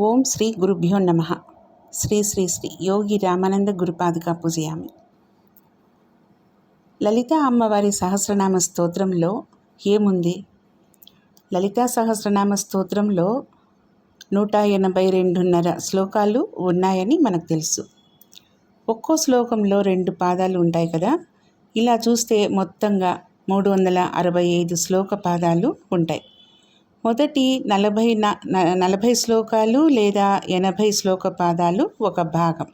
ఓం శ్రీ గురుభ్యో నమ. శ్రీ శ్రీ శ్రీ యోగి రామానంద గురుపాదుగా పూజయామి. లలిత అమ్మవారి సహస్రనామ స్తోత్రంలో ఏముంది? లలితా సహస్రనామ స్తోత్రంలో నూట ఎనభై రెండున్నర శ్లోకాలు ఉన్నాయని మనకు తెలుసు. ఒక్కో శ్లోకంలో రెండు పాదాలు ఉంటాయి కదా? ఇలా చూస్తే మొత్తంగా మూడు వందల అరవై ఐదు శ్లోక పాదాలు ఉంటాయి. మొదటి నలభై నలభై శ్లోకాలు లేదా ఎనభై శ్లోక పాదాలు ఒక భాగం.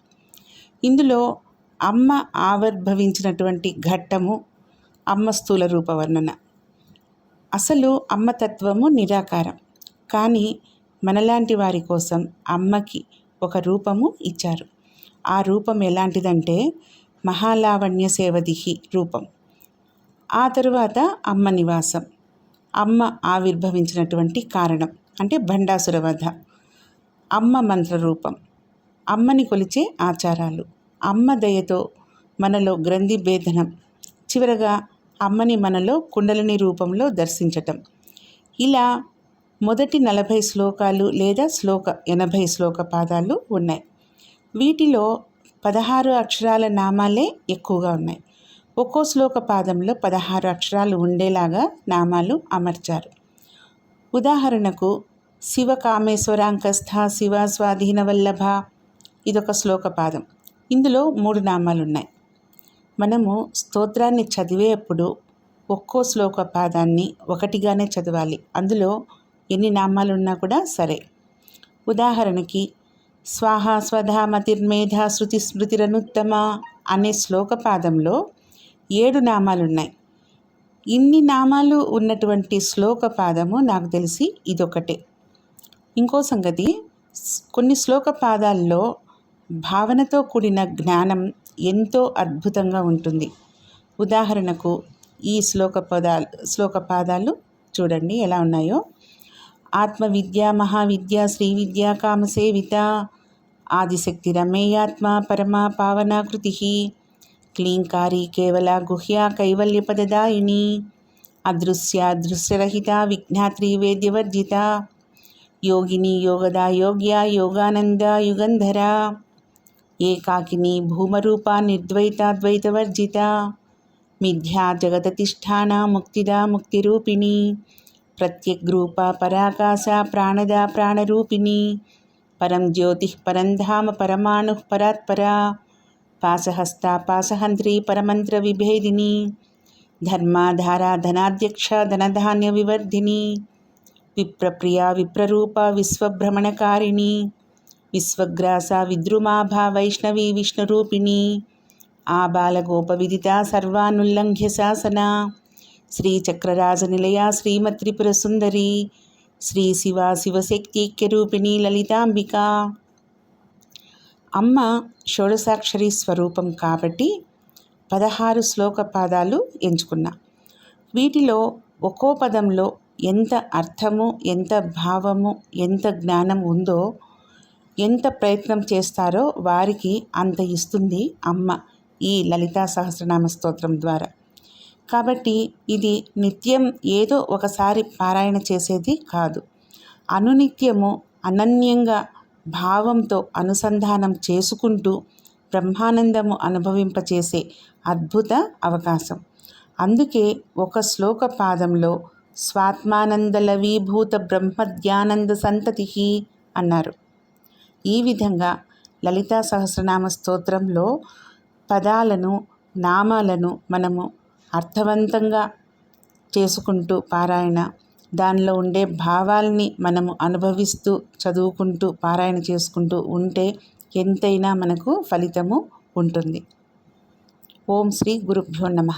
ఇందులో అమ్మ ఆవిర్భవించినటువంటి ఘట్టము అమ్మ స్థూల రూపవర్ణన. అసలు అమ్మతత్వము నిరాకారం కానీ మనలాంటి వారి కోసం అమ్మకి ఒక రూపము ఇచ్చారు. ఆ రూపం ఎలాంటిదంటే మహాలావణ్య సేవదిహి రూపం. ఆ తరువాత అమ్మ నివాసం. అమ్మ ఆవిర్భవించినటువంటి కారణం. అంటే భండాసుర వధ. అమ్మ మంత్రరూపం అమ్మని కొలిచే ఆచారాలు. అమ్మ దయతో మనలో గ్రంథి భేదనం. చివరగా అమ్మని మనలో కుండలిని రూపంలో దర్శించటం. ఇలా మొదటి నలభై శ్లోకాలు లేదా శ్లోక ఎనభై శ్లోక పాదాలు ఉన్నాయి. వీటిలో పదహారు అక్షరాల నామాలే ఎక్కువగా ఉన్నాయి. ఒక్కో శ్లోక పాదంలో పదహారు అక్షరాలు ఉండేలాగా నామాలు అమర్చారు. ఉదాహరణకు శివ కామేశ్వరాంకస్థ శివ స్వాధీన వల్లభ ఇదొక శ్లోక పాదం. ఇందులో మూడు నామాలు ఉన్నాయి మనము స్తోత్రాన్ని చదివేటప్పుడు ఒక్కో శ్లోక పాదాన్ని ఒకటిగానే చదవాలి. అందులో ఎన్ని నామాలు ఉన్నా కూడా సరే. ఉదాహరణకి స్వాహ స్వధా మతిర్మేధ శృతి స్మృతిరనుత్తమ అనే శ్లోక పాదంలో ఏడు నామాలున్నాయి. ఇన్ని నామాలు ఉన్నటువంటి శ్లోక పాదము నాకు తెలిసి ఇదొకటే ఇంకో సంగతి కొన్ని శ్లోక పాదాల్లో భావనతో కూడిన జ్ఞానం ఎంతో అద్భుతంగా ఉంటుంది. ఉదాహరణకు ఈ శ్లోక పదాలు శ్లోక పాదాలు చూడండి ఎలా ఉన్నాయో. ఆత్మవిద్య మహావిద్య శ్రీ విద్య కామసేవిత ఆదిశక్తి రమేయాత్మ పరమా పావనాకృతి క్లీంకారి కేవల గుహ్య కైవల్యపదదాయిని అదృశ్య దృశ్యరహిత విజ్ఞాత్రి వేద్యవర్జిత యోగిని యోగదా యోగ్య యోగానంద యుగంధర. ఏకాకిని భూమరూప నిర్ద్వైత ద్వైతవర్జిత మిథ్యా జగతతిష్టాన ముక్తిదా ముక్తిరూపిణి. ప్రత్యగ్రూప పరాకాశ ప్రాణద ప్రాణరూపిణి. పరం జ్యోతి పరంధామ పరమాణు పరాత్పరా. పాసహస్త పాసహంత్రి పరమంత్ర విభేదిని ధర్మాధార ధనాధ్యక్ష ధనధాన్య వివర్ధిని విప్రప్రియ విప్రరూప విశ్వభ్రమణకారిణి విశ్వగ్రాస విద్రుమాభా వైష్ణవి విష్ణురూపిణి ఆబాలగోప విదిత సర్వానుల్లంఘ్య శాసన శ్రీచక్రరాజనిలయ శ్రీమత్రిపుర సుందరి శ్రీ శివ శివశక్తిక్యరూపిణి లలితాంబికా అమ్మ షోడసాక్షరి స్వరూపం కాబట్టి పదహారు శ్లోక పాదాలు ఎంచుకున్నా. వీటిలో ఒక్కో పదంలో ఎంత అర్థము ఎంత భావము ఎంత జ్ఞానం ఉందో ఎంత ప్రయత్నం చేస్తారో వారికి అంత ఇస్తుంది అమ్మ ఈ లలితా సహస్రనామ స్తోత్రం ద్వారా. కాబట్టి ఇది నిత్యం ఏదో ఒకసారి పారాయణ చేసేది కాదు. అనునిత్యము అనన్యంగా భావంతో అనుసంధానం చేసుకుంటూ బ్రహ్మానందము అనుభవింపచేసే అద్భుత అవకాశం. అందుకే ఒక శ్లోక పాదంలో స్వాత్మానందలవీభూత బ్రహ్మధ్యానంద సంతతి అన్నారు. ఈ విధంగా లలితా సహస్రనామ స్తోత్రంలో పదాలను నామాలను మనము అర్థవంతంగా చేసుకుంటూ పారాయణ దానిలో ఉండే భావాల్ని మనము అనుభవిస్తూ చదువుకుంటూ పారాయణ చేసుకుంటూ ఉంటే ఎంతైనా మనకు ఫలితము ఉంటుంది. ఓం శ్రీ గురుభ్యో నమ.